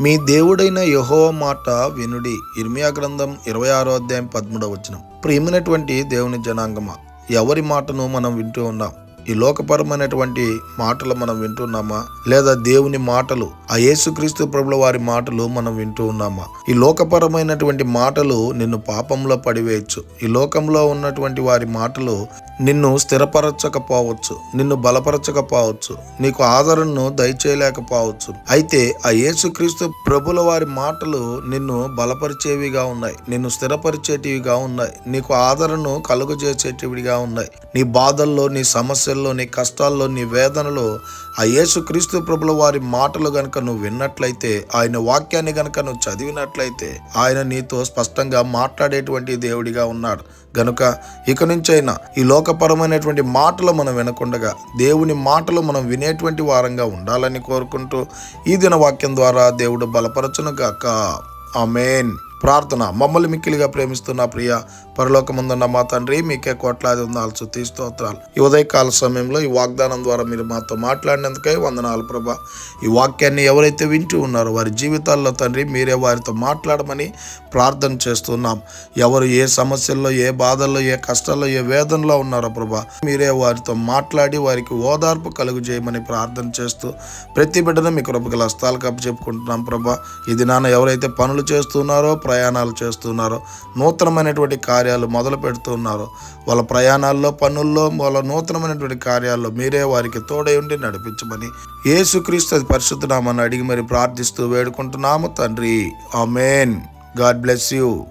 మీ దేవుడైన యహో మాట వినుడి. ఇర్మియా గ్రంథం ఇరవై ఆరో అధ్యాయం పదమూడవ వచనం. ప్రియమైనటువంటి దేవుని జనాంగమా ఎవరి మాటను మనం వింటూ ఉన్నాం? ఈ లోకపరమైనటువంటి మాటలు మనం వింటున్నామా లేదా దేవుని మాటలు ఆ యేసుక్రీస్తు ప్రభుల వారి మాటలు మనం వింటూ ఉన్నామా? ఈ లోకపరమైనటువంటి మాటలు నిన్ను పాపంలో పడివేయచ్చు. ఈ లోకంలో ఉన్నటువంటి వారి మాటలు నిన్ను స్థిరపరచకపోవచ్చు నిన్ను బలపరచకపోవచ్చు నీకు ఆదరణను దయచేయలేకపోవచ్చు. అయితే ఆ యేసుక్రీస్తు ప్రభుల వారి మాటలు నిన్ను బలపరిచేవిగా ఉన్నాయి నిన్ను స్థిరపరిచేటివిగా ఉన్నాయి నీకు ఆదరణను కలుగజేసేటివిగా ఉన్నాయి. నీ బాధల్లో నీ సమస్యల్లో నీ కష్టాల్లో నీ వేదనలో ఆ యేసుక్రీస్తు ప్రభుల వారి మాటలు గనక నువ్వు విన్నట్లయితే ఆయన వాక్యాన్ని గనక నువ్వు చదివినట్లయితే ఆయన నీతో స్పష్టంగా మాట్లాడేటువంటి దేవుడిగా ఉన్నాడు. గనుక ఇక నుంచైనా ఈ లోక లోకపరమైనటువంటి మాటలు మనం వినకుండగా దేవుని మాటలు మనం వినేటువంటి వారంగా ఉండాలని కోరుకుంటూ ఈ దిన వాక్యం ద్వారా దేవుడు బలపరచును గాక ఆమెన్. ప్రార్థన. మమ్మల్ని మిక్కిలిగా ప్రేమిస్తున్న ప్రియ పరలోకముందున్న మా తండ్రి మీకే కోట్లాది వందనాలు స్తుతి స్తోత్రాలు. ఈ ఉదయకాల సమయంలో ఈ వాగ్దానం ద్వారా మీరు మాతో మాట్లాడినందుకై వందనాలు ప్రభా. ఈ వాక్యాన్ని ఎవరైతే వింటూ ఉన్నారో వారి జీవితాల్లో తండ్రి మీరే వారితో మాట్లాడమని ప్రార్థన చేస్తున్నాం. ఎవరు ఏ సమస్యల్లో ఏ బాధల్లో ఏ కష్టాల్లో ఏ వేదనలో ఉన్నారో ప్రభా మీరే వారితో మాట్లాడి వారికి ఓదార్పు కలుగు చేయమని ప్రార్థన చేస్తూ ప్రతి బిడ్డను మీ కృపగల హస్తాలు కప్పు చెప్పుకుంటున్నాం ప్రభా. ఇది నాన్న ఎవరైతే పనులు చేస్తున్నారో ప్రయాణాలు చేస్తున్నారో నూతనమైనటువంటి కార్యాలు మొదలు పెడుతున్నారో. వాళ్ళ ప్రయాణాల్లో పనుల్లో వాళ్ళ నూతనమైనటువంటి కార్యాల్లో మీరే వారికి తోడై ఉండి నడిపించమని యేసుక్రీస్తు పరిశుద్ధనామని అడిగి మరి ప్రార్థిస్తూ వేడుకుంటున్నాము తండ్రి. ఆమెన్. God bless you.